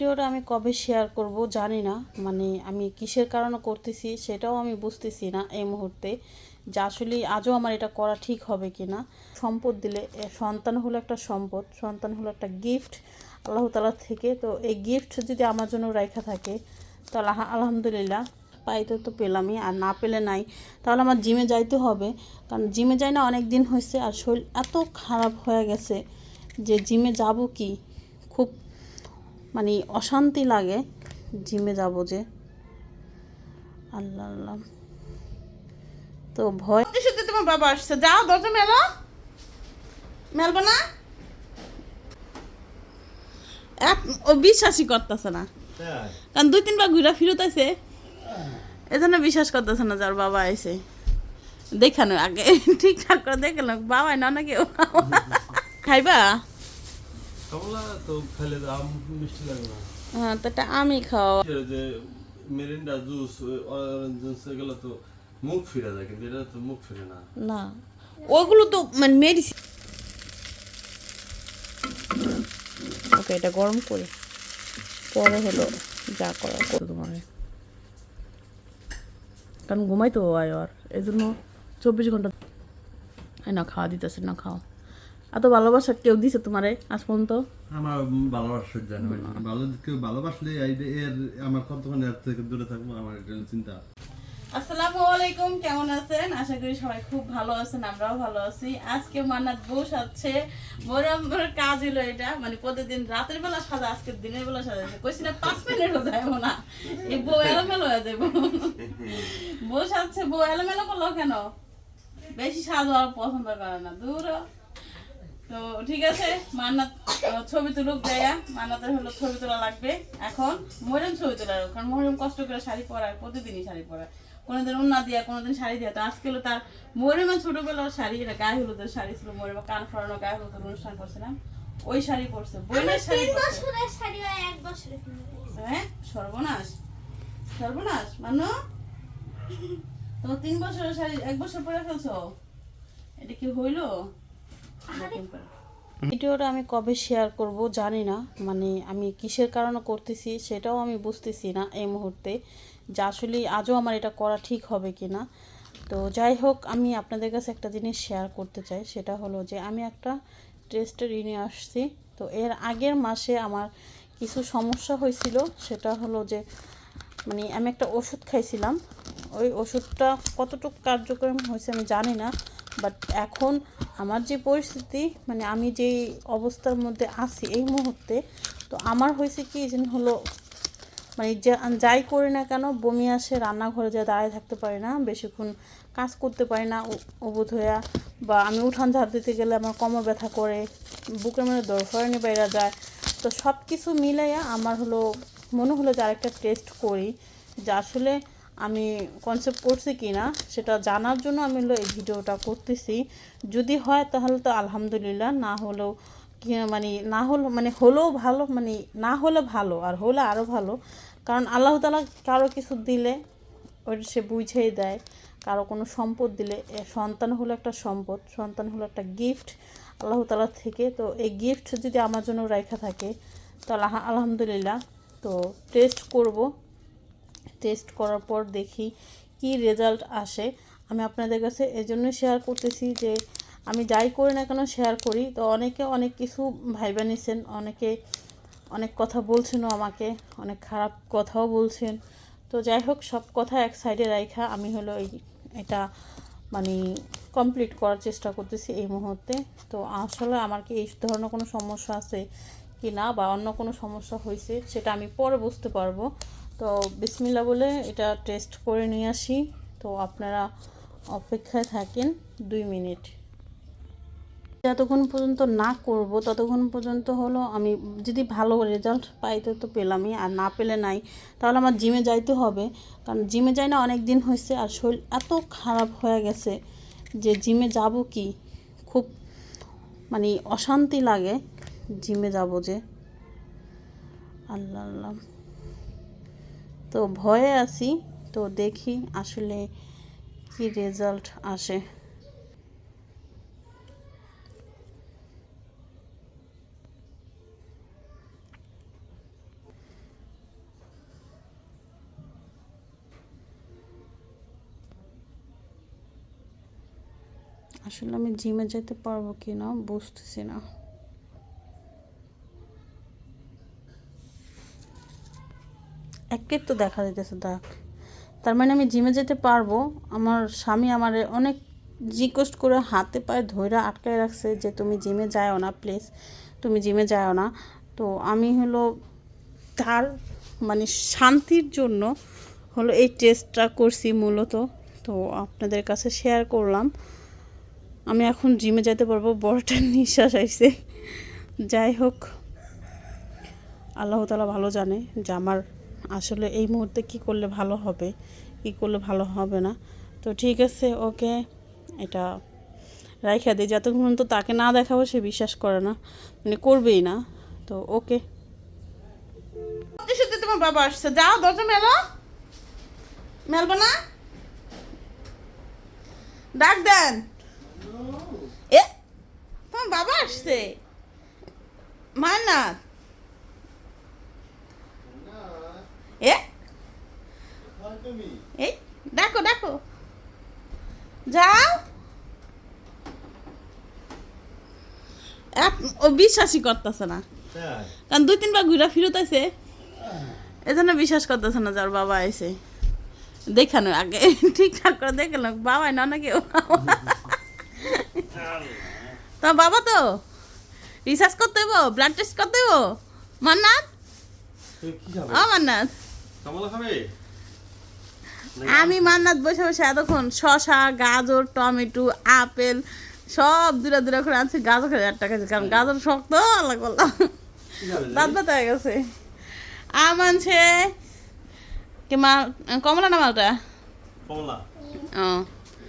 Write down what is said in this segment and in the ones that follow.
ভিডিওটা আমি কবে শেয়ার করব জানি না মানে আমি কিসের কারণে করতেছি সেটাও আমি বুঝতেছি না এই মুহূর্তে যে আসলে আজও আমার এটা করা ঠিক হবে কি না সম্পদ দিলে সন্তান হলো একটা সম্পদ, সন্তান হলো একটা গিফট আল্লাহ তালার থেকে। তো এই গিফট যদি আমার জন্য রাখা থাকে, তাহলে আলহামদুলিল্লাহ পাইতে তো পেলামই। আর না পেলে নাই, তাহলে আমার জিমে যাইতে হবে। কারণ জিমে যাই না অনেক দিন হয়েছে আর শরীর এত খারাপ হয়ে গেছে যে জিমে যাব কি? খুব মানে অশান্তি লাগে জিমে যাব যে। আল্লাহ আল্লাহ। তো ভয় সত্যি তোমার বাবা আসছে। যাও দরজা মেলো। মেলবো না? এক- ও বিশ্বাসই করতেছে না। কারণ দুই তিনবার ঘুরা ফিরত আছে এজন্য বিশ্বাস করতেছে না যার বাবা এসে দেখানো আগে। ঠিকঠাক করে দেখানো বাবা না না কেউ। খাইবা? কমলা তো খেলে আম মিষ্টি লাগে না। হ্যাঁ তো এটা আমি খাওয়া। যে মেরিন্ডা জুস অরেঞ্জ জুস এগুলো তো মুখ ফিরে যায় কিন্তু এটা তো মুখ ফিরে না। না ওগুলো তো মানে মেডিসিন ওকে এটা গরম করি। পরে হলো যা করার করো তোমার কারণ ঘুমাই তো আয় আর এই জন্য চব্বিশ ঘণ্টা না খাওয়া দিতেছে না খাও এত ভালোবাসা কেউ দিছে তোমারে আজ পর্যন্ত? আমার ভালোবাসা জানো ভালো কেউ ভালোবাসলে এর আমার কতক্ষণ এর থেকে দূরে থাকব আমার এটা চিন্তা। আসসালামু আলাইকুম কেমন আছেন? আশা করি সবাই খুব ভালো আছেন আমরাও ভালো আছি। আজকে মান্নাত বউ সাজছে মোরামের কাজ হলো এটা মানে প্রতিদিন রাতের বেলা সাজা আজকে দিনের বেলা সাজাচ্ছে কইছি না পাঁচ মিনিটও যাইবো না এই বউ এলোমেলো হয়ে যাব বউ সাজছে বউ এলোমেলো করল কেন? বেশি সাজু আর পছন্দ করে না দূর। তো ঠিক আছে মান্নাত ছবি তুলুক দেয়া। মান্নাতের হলো ছবি তোলা লাগবে। এখন মরিয়ম ছবি তোলার কারণ মরিয়ম কষ্ট করে শাড়ি পরায় প্রতিদিনই শাড়ি পরায় কোনোদিন উন্না দিয়া কোনোদিন শাড়ি দিয়া। তো আজকে হলো তার মরিয়মের ছোটবেলার শাড়ি এটা গায়ে হলুদের শাড়ি ছিল মরিয়মা। কান ফরানো গায়ে হলুদের অনুষ্ঠান করছিলাম ওই শাড়ি পরছে বইনের শাড়ি তিন বছরের শাড়ি আর এক বছরের হ্যাঁ সর্বনাশ। সর্বনাশ মানো তো তিন বছরের শাড়ি এক বছর পরে ফেলছো? এটা কি হইল। ভিডিওটা আমি কবে শেয়ার করব জানি না। মানে আমি কিসের কারণে করতেছি সেটাও আমি বুঝতেছি না এই মুহূর্তে যে আসলে আজও আমার এটা করা ঠিক হবে কি না তো যাই হোক, আমি আপনাদের কাছে একটা জিনিস শেয়ার করতে চাই। সেটা হলো যে আমি একটা টেস্টের নিয়ে আসছি। তো এর আগের মাসে আমার কিছু সমস্যা হয়েছিল। সেটা হলো যে মানে আমি একটা ওষুধ খাইছিলাম। ওই ওষুধটা কতটুকু কার্যক্রম হয়েছে আমি জানি না। বাট এখন আমার যে পরিস্থিতি মানে আমি যেই অবস্থার মধ্যে আছি এই মুহূর্তে, তো আমার হয়েছে কি যেন হলো মানে যাই করি না কেন বমি আসে, রান্নাঘরে যা দাঁড়িয়ে থাকতে পারি না, বেশিক্ষণ কাজ করতে পারি না উ- অবুধ হইয়া, বা আমি উঠান ঝাড় দিতে গেলে আমার কোমর ব্যথা করে, বুকের মধ্যে দরফরানি বাইরা যায়, তো সব কিছু মিলাইয়া আমার হলো, মনে হলো যে আরেকটা টেস্ট করি, যে আসলে আমি কনসেপ্ট করছি কি না সেটা জানার জন্য আমি হলো এই ভিডিওটা করতেছি। যদি হয় তাহলে তো আলহামদুলিল্লাহ, না হলেও মানে না হলো মানে হলেও ভালো মানে না হলে ভালো, আর হলে আরও ভালো। কারণ আল্লাহ তালা কারও কিছু দিলে ওইটা সে বুঝেই দেয়, কারও কোনো সম্পদ দিলে সন্তান হলো একটা সম্পদ, সন্তান হলো একটা গিফট আল্লাহ তালার থেকে। তো এই গিফট যদি আমার জন্য রাখা থাকে, তাহলে আলহামদুলিল্লাহ। তো টেস্ট করব। টেস্ট করার পর দেখি কি রেজাল্ট আসে। আমি আপনাদের কাছে এজন্য শেয়ার করতেছি যে আমি যাই করি না কেন শেয়ার করি। তো অনেকে অনেক কিছু ভাইবা নিছেন, অনেকে অনেক কথা বলছেনও আমাকে, অনেক খারাপ কথাও বলছেন। তো যাই হোক, সব কথা এক সাইডে রাখা আমি হলো এই, এটা মানে কমপ্লিট করার চেষ্টা করতেছি এই মুহূর্তে। তো আসলে আমার কি এই ধরনের কোনো সমস্যা আছে কি না বা অন্য কোনো সমস্যা হয়েছে সেটা আমি পরে বুঝতে পারব। তো বিসমিল্লা বলে এটা টেস্ট করে নিয়ে আসি। তো আপনারা অপেক্ষায় থাকেন দুই মিনিট। যতক্ষণ পর্যন্ত না করব, ততক্ষণ পর্যন্ত হলো আমি যদি ভালো রেজাল্ট পাইতে তো পেলামই। আর না পেলে নাই, তাহলে আমার জিমে যাইতে হবে। কারণ জিমে যাই না অনেক দিন হয়েছে আর শরীর এত খারাপ হয়ে গেছে যে জিমে যাব কি? খুব মানে অশান্তি লাগে জিমে যাব যে। আল্লাহ আল্লাহ। তো ভয়ে আছি। তো দেখি আসলে কি রেজাল্ট আসে। আসলে আমি জিমে যেতে পারব কিনা বুঝতেছি না। একের তো দেখা যাইতেছে, দেখ। তার মানে আমি জিমে যেতে পারব, আমার স্বামী আমার অনেক রিকোয়েস্ট করে হাতে পায়ে ধৈরা আটকায় রাখছে যে, তুমি জিমে যাও না প্লিজ তুমি জিমে যাও না। তো আমি হলো তার মানে শান্তির জন্য হলো এই টেস্টটা করছি মূলত। তো আপনাদের কাছে শেয়ার করলাম। আমি এখন জিমে যেতে পারব বড়টা নিঃশ্বাস আইছে। যাই হোক, আল্লাহ তালা ভালো জানে যে, আমার আসলে এই মুহূর্তে কি করলে ভালো হবে, কি করলে ভালো হবে না। তো ঠিক আছে, ওকে, এটা রাইখা দিই যতক্ষণ পর্যন্ত তাকে না দেখাবো সে বিশ্বাস করে না মানে করবেই না। তো ওকে। সত্যি তোমার বাবা আসছে। যাও, দরজা মেলো। মেলবো না? ডাক দেন। এ, তোমার বাবা আসছে। মান্নাত। এ? এই ডাকো ডাকো। যাও। ও বিশ্বাসই করতেছে না। কারণ দুই তিনবার ঘুরা ফিরত আছে এজন্য বিশ্বাস করতেছে না যার বাবা আইছে। দেখানো আগে। ঠিকঠাক করে দেখানো বাবা না না কেউ। তো বাবা তো? রিসার্চ করতে হইব ব্লাড টেস্ট করতে হইব? মান্নাত? ও মান্নাত। কমলা খাবে? আমি মান্নাত বসে বসে এতক্ষণ শশা গাজর টমেটো আপেল সব দূরে দূরে করে আনছি। গাজর খেয়ে আট টাকা কারণ গাজর শক্ত আল্লাহ করলাম দাঁত ব্যথা হয়ে গেছে। আম আনছে। কি মা কমলা না মালটা? কমলা। ও।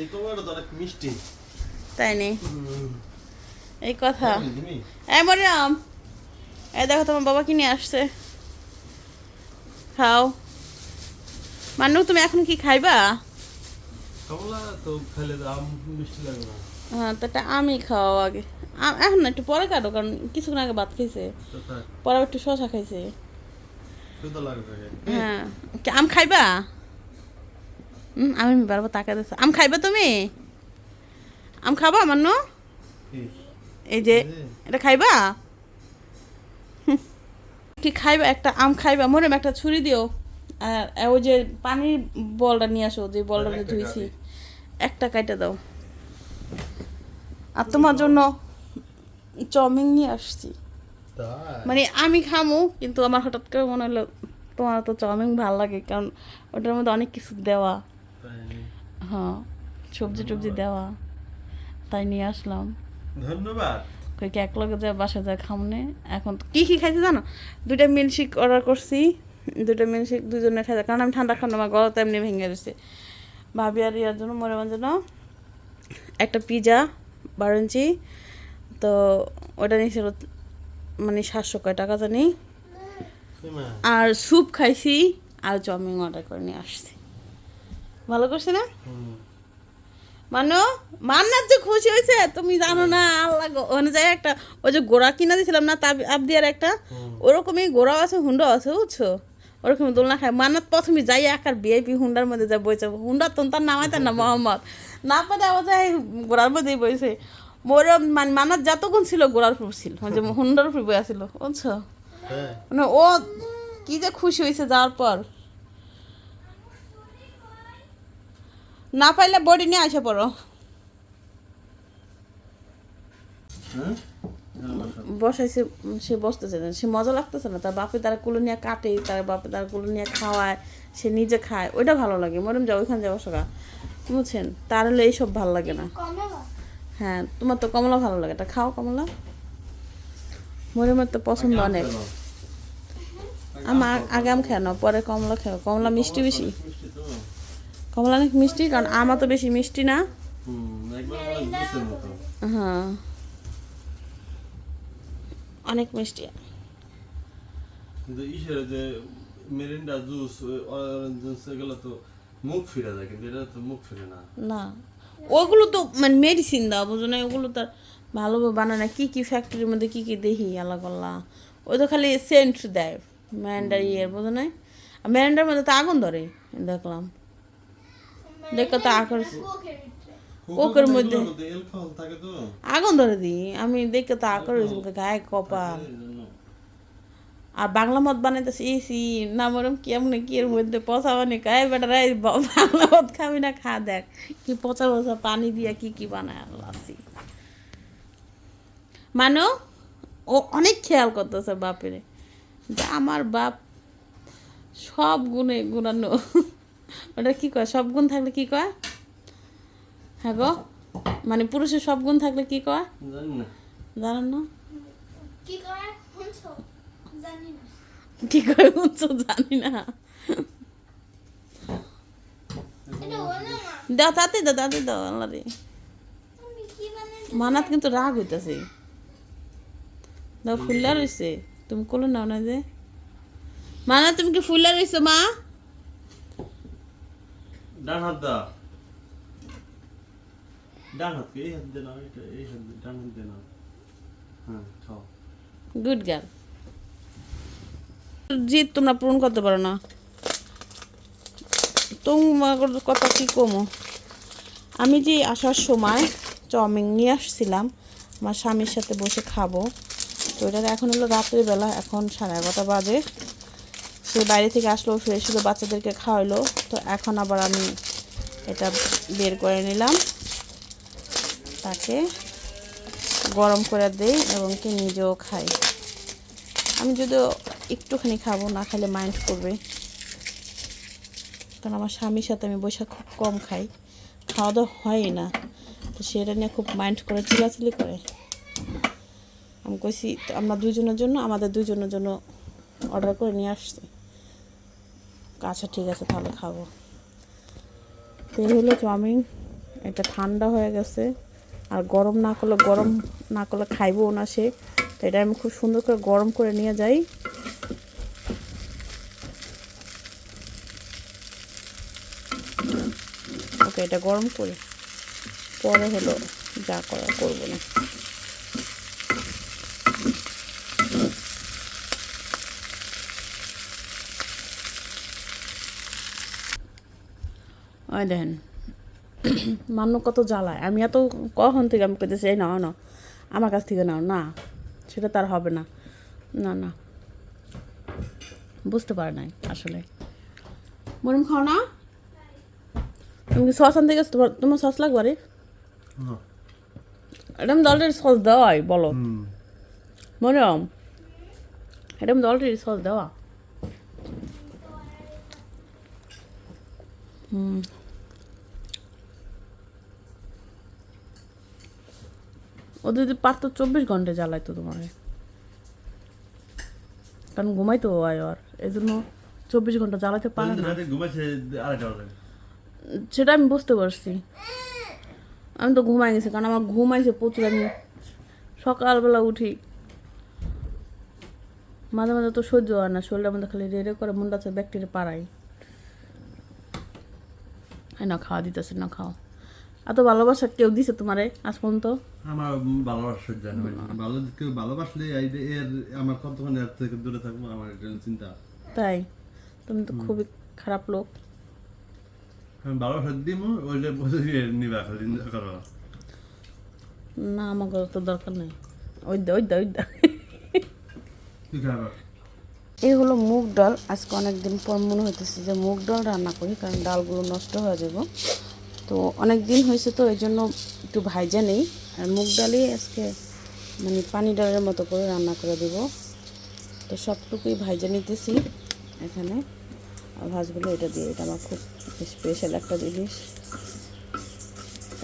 এই কমলাটা তো অনেক মিষ্টি। তাই নি? এই কথা। তুমি? এই মরিয়াম। এই দেখো তোমার বাবা কি নিয়ে আসছে। খাও। মানু তুমি এখন কি খাইবা? হ্যাঁ তো একটা আমি খাওয়া আগে। আম- এখন না একটু পরে কাটো কারণ কিছুক্ষণ আগে ভাত খাইছে। পরে একটু শশা খাইছে। হ্যাঁ। কি আম খাইবা? হুম আমি বারবার তাকা দিচ্ছি আম খাইবা তুমি? আম খাবা মান্নু? এই যে। এটা খাইবা। কি খাইবা একটা আম খাইবা মরে একটা ছুরি দিও আর ওই যে পানির বলটা নিয়ে আসো যে বলটা ধুইছি একটা কাইটা দাও। আর তোমার জন্য চাউমিন নিয়ে আসছি। মানে আমি খামু কিন্তু আমার হঠাৎ করে মনে হলো তোমার তো চাউমিন ভালো লাগে কারণ ওটার মধ্যে অনেক কিছু দেওয়া। হ্যাঁ সবজি টবজি দেওয়া তাই নিয়ে আসলাম। ধন্যবাদ। কই কি এক লগে যায় বাসা যায় খামনে এখন তো কি কি খাইছে জানো? দুইটা মিল্কশেক অর্ডার করছি দুইটা মিল্কশেক দুজনে খাইছে কারণ আমি ঠান্ডা খান আমার গলা তো এমনি ভেঙে গেছে। ভাবি আর ইয়ার জন্য মরে জন্য একটা পিজা বারো ইঞ্চি তো ওটা নিয়েছিল মানে সাতশো কয় টাকা জানি। আর স্যুপ খাইছি আর চাউমিন অর্ডার করে নিয়ে আসছি। ভালো করছে না? মানো মান্নার যে খুশি হয়েছে তুমি জানো না আল্লাহ ওখানে যাই একটা ওই যে গোড়া কিনা দিয়েছিলাম না তাব আবদিয়ার একটা ওরকমই গোড়াও আছে হুন্ডা আছে বুঝছ? ওরকম দোলনা খায়। মান্নাত প্রথমে যাই একার বিআইপি হুন্ডার মধ্যে যা বইছে হুন্ডার তো তার নামাই তার না মোহাম্মদ। না পারে আবার যাই গোড়ার মধ্যেই বইছে। মোর মানে মান্নাত যতক্ষণ ছিল গোড়ার উপর ছিল যে হুন্ডার উপর বই আসছিল বুঝছ? হ্যাঁ। মানে ও কি যে খুশি হয়েছে যাওয়ার পর। না পাইলে বডি নিয়ে আসে পড়ো। হ্যাঁ বসাইছে সে বসতেছে না সে মজা লাগতেছে না তার বাপে তারা কুলো নিয়ে কাটে তার বাপে তারা কুলো নিয়ে খাওয়ায় সে নিজে খায় ওইটা ভালো লাগে। মরম যাও ওইখানে যাব সকা বুঝছেন? তার হলে এইসব ভালো লাগে না। কমলা? হ্যাঁ তোমার তো কমলা ভালো লাগে এটা খাও কমলা। মরিমের তো পছন্দ অনেক। আমার আগে আম খেয়ে নাও পরে কমলা খেও কমলা মিষ্টি বেশি। কমলা অনেক মিষ্টি কারণ আমা তো বেশি মিষ্টি না। হ্যাঁ অনেক মিষ্টি। যে মেরিন্ডা জুস অরেঞ্জ জুস এগুলো তো মুখ ফিরে যায় কিন্তু এটা তো মুখ ফিরে না। না। ওগুলো তো মানে মেডিসিন দাও বুঝো না ওগুলো তো আর ভালোভাবে বানায় না। কী কী ফ্যাক্টরির মধ্যে কী কী দেখি আল্লাহ আল্লাহ ওই তো খালি সেন্ট দেয় ম্যান্ডার ইয়ের বুঝো না আর ম্যান্ডার মধ্যে তো আগুন ধরে দেখলাম। দেখো তো আকর কোকের মধ্যে আগুন ধরে দিই। আমি দেখে তো আকর গায়ে কপাল। আর বাংলা মদ বানাইতেছে ইসি না মরম কেমনে কি এর মধ্যে পচা খায় বেটারাই বাংলা মদ খাবি না খা দেখ। কি পচা পচা পানি দিয়া কি কি বানায় লাসি মানো ও অনেক খেয়াল করতেছে বাপেরে। যে আমার বাপ সব গুণে গুণানো ওটা কি কয়? সব গুণ থাকলে কি কয়? হ্যাঁ গো মানে পুরুষের সব গুণ থাকলে কি কয়? জানি না? জানেন না। কি করে শুনছো? জানি না। দাও তাতে দাও তাতে দাও আল্লাহ রে। মানাত কিন্তু রাগ হইতাছে। দাও ফুল্লা রইছে। তুমি কোলে নাও না যে। মানা তুমি কি ফুল্লা রইছো মা? ডান হাত দা। ডান হাত এই হাত দে না, এটা, এই হাত ডান হাত দে না। হ্যাঁ খাও গুড গার্ল। জিত তোমরা পূরণ করতে পারো না। তোমার কথা কি কমো? আমি যে আসার সময় চাউমিন নিয়ে আসছিলাম, আমার স্বামীর সাথে বসে খাব। তো এটা এখন হলো রাত্রিবেলা এখন সাড়ে এগারোটা বাজে। সে বাইরে থেকে আসলো ফ্রেশ হলো বাচ্চাদেরকে খাওয়াইলো। তো এখন আবার আমি এটা বের করে নিলাম। তাকে গরম করে দেই এবং কি নিজেও খাই। আমি যদিও একটুখানি খাব, না খেলে মাইন্ড করবে। কারণ আমার স্বামীর সাথে আমি বসে খুব কম খাই। খাওয়া দাওয়া হয়ই না। তো সেটা নিয়ে খুব মাইন্ড করে চিলাচিলি করে। আমি কইছি আমরা দুজনের জন্য, আমাদের দুজনের জন্য অর্ডার করে নিয়ে আসছি। আচ্ছা ঠিক আছে, তাহলে খাব। তো এই হলো চাউমিন। এটা ঠান্ডা হয়ে গেছে। আর গরম না করলে, গরম না করলে খাইবো না সে। তো এটা আমি খুব সুন্দর করে গরম করে নিয়ে যাই। ওকে, এটা গরম করি। পরে হলো যা করা করব না। ওই দেখেন। মান্য কত জ্বালায়। আমি এত কখন থেকে আমি কইতেছি এই নাও না আমার কাছ থেকে নাও। না সেটা তার হবে না। না না। বুঝতে পারে নাই আসলে। মরিম খাও না। তুমি কি সস আনতে গেছো? তোমার তোমার সস লাগবে রে এটা আমি অলরেডি সস দেওয়াই বলো। মরিয়ম এটা আমি অলরেডি সস দেওয়া। হুম। ওদের যদি পারতো চব্বিশ ঘণ্টা জ্বালাইতো তোমার কারণ ঘুমাইতো আয় আর। এই জন্য চব্বিশ ঘণ্টা জ্বালাতে পারে না। সেটা আমি বুঝতে পারছি। আমি তো ঘুমাই গেছি কারণ আমার ঘুমাইছে প্রচুর। আমি সকালবেলা উঠি। মাঝে মাঝে তো সহ্য হয় না শরীরের মধ্যে খালি রেড়ে করে মনটা হচ্ছে ব্যাকটেরিয়া পাড়াই না খাওয়া দিতেছে না খাও। এত ভালোবাসা কেউ দিছে তোমারে আজ পর্যন্ত? আমার ভালোবাসা জানো ভালো কেউ ভালোবাসলে এর আমার কতক্ষণ এর থেকে দূরে থাকব আমার এটা চিন্তা। তাই? তুমি তো খুবই খারাপ লোক। আমি ভালোবাসা দিব ওইটা বসে নিবা খালি করো না আমাকে তো দরকার নেই। ওই দা ওই দা ওই দা এই হলো মুগ ডাল। আজকে অনেক দিন পর মনে হইতেছে যে মুগ ডাল রান্না করি কারণ ডালগুলো নষ্ট হয়ে যাব তো অনেক দিন হয়েছে তো, এই জন্য একটু ভাইজা নেই। আর মুগ ডালই আজকে মানে পানি ডালের মতো করে রান্না করে দেব। তো সবটুকুই ভাইজা নিতেছি এখানে। আর ভাজগুলো এটা দিয়ে, এটা আমার খুব স্পেশাল একটা জিনিস।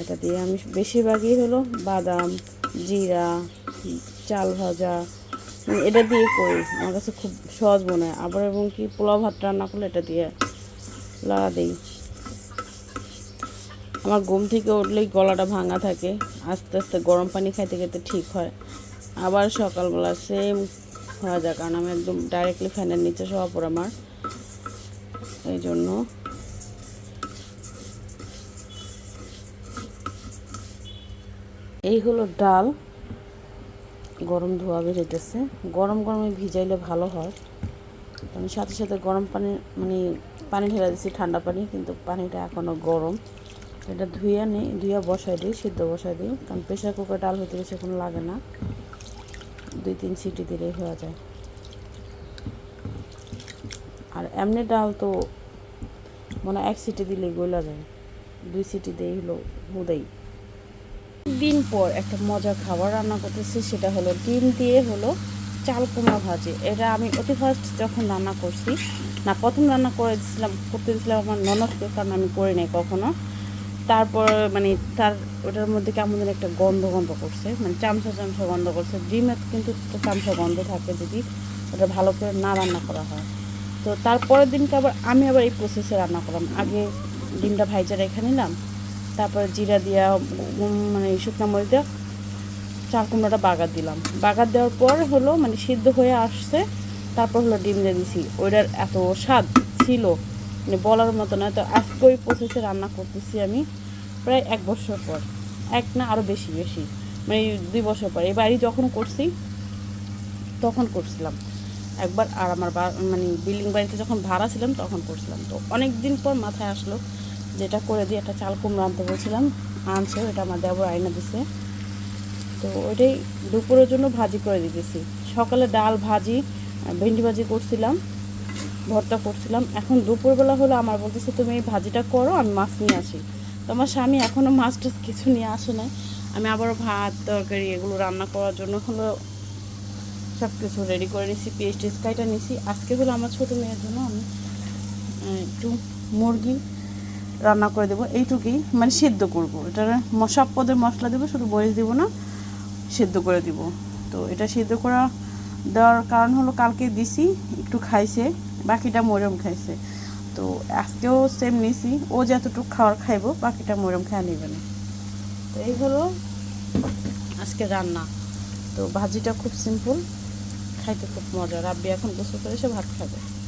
এটা দিয়ে আমি বেশিরভাগই হলো বাদাম, জিরা, চাল ভাজা মানে এটা দিয়ে করি। আমার কাছে খুব সহজ মনে হয়। আবার এবং কি পোলাও ভাত রান্না করলে এটা দিয়ে লাগা দিই। আমার ঘুম থেকে উঠলেই গলাটা ভাঙা থাকে। আস্তে আস্তে গরম পানি খাইতে খেতে ঠিক হয়। আবার সকালবেলা সেম হয়ে যায় কারণ আমি একদম ডাইরেক্টলি ফ্যানের নিচে শোয়া পড়ে আমার। এই জন্য এই হলো ডাল। গরম ধোয়া বেরোতেছে গরম গরমে ভিজাইলে ভালো হয়। আমি সাথে সাথে গরম পানি মানে পানি ঢেলে দিচ্ছি ঠান্ডা পানি, কিন্তু পানিটা এখনও গরম। এটা ধুইয়া নেই ধুইয়া বসাই দিই, সিদ্ধ বসাই দিই। কারণ প্রেশার কুকার ডাল হতে বেশিক্ষণ লাগে না। দুই তিন সিটি দিলেই হয়ে যায়। আর এমনি ডাল তো মনে এক সিটি দিলেই গলা যায়। দুই সিটি দিয়ে হলো হুদেই। দিন পর একটা মজার খাবার রান্না করতেছি, সেটা হলো ডিম দিয়ে হলো চাল কুমড়া ভাজি। এটা আমি অতি ফার্স্ট যখন রান্না করছি, না প্রথম রান্না করে দিয়েছিলাম করতে দিয়েছিলাম আমার ননদকে, কারণ আমি করি নাই কখনো। তারপর মানে তার ওটার মধ্যে কেমন যেন একটা গন্ধ গন্ধ করছে মানে চামচা চামচা গন্ধ করছে। ডিমের কিন্তু চামচা গন্ধ থাকে যদি ওটা ভালো করে না রান্না করা হয়। তো তারপরের দিনকে আবার আমি আবার এই প্রসেসে রান্না করলাম। আগে ডিমটা ভাইজা রেখে নিলাম, তারপরে জিরা দিয়া মানে শুকনো মরিচ দিয়া চাল কুমড়োটা বাগার দিলাম। বাগার দেওয়ার পর হলো মানে সিদ্ধ হয়ে আসছে, তারপর হলো ডিম দিয়ে দিছি। ওইটার এত স্বাদ ছিল। মানে বলার মতো নয় তো আজকে ওই প্রসেসে রান্না করতেছি আমি প্রায় এক বছর পর। এক না আরও বেশি বেশি। মানে দুই বছর পর। এই বাড়ি যখন করছি, তখন করছিলাম। একবার আর আমার মানে বিল্ডিং বাড়িতে যখন ভাড়া ছিলাম, তখন করছিলাম। তো অনেক দিন পর মাথায় আসলো যেটা করে দিয়ে একটা চাল কুমড়ো আনতে বলছিলাম। আনছে ওটা আমার দেবর আয়না দিছে। তো ওইটাই দুপুরের জন্য ভাজি করে দিতেছি। সকালে ডাল ভাজি, ভেন্ডি ভাজি করছিলাম। ভর্তা করছিলাম। এখন দুপুরবেলা হলো আমার বলতেছে, তুমি এই ভাজিটা করো, আমি মাছ নিয়ে আসি। তো আমার স্বামী এখনও মাছ টাছ কিছু নিয়ে আসে নাই। আমি আবারও ভাত, তরকারি এগুলো রান্না করার জন্য হলো সব কিছু রেডি করে নিছি, পেস্ট টেস্ট কাইটা নিছি। আজকে হলো আমার ছোটো মেয়ের জন্য আমি একটু মুরগি রান্না করে দেবো। এইটুকুই মানে সেদ্ধ করব। এটা সব পদের মশলা দেবো, শুধু বয়স দেবো না, সেদ্ধ করে দিব। তো এটা সেদ্ধ করা দেওয়ার কারণ হলো কালকে দিছি, একটু খাইছে। বাকিটা মরম খাইছে। তো আজকেও সেম নিছি। ও যতটুকু খাওয়ার খাইব, বাকিটা মরম খাওয়া নেবে না। তো এই হলো আজকে রান্না। তো ভাজিটা খুব সিম্পল খাইতে খুব মজা। রাব্বি এখন বসে করে সে ভাত খাবে।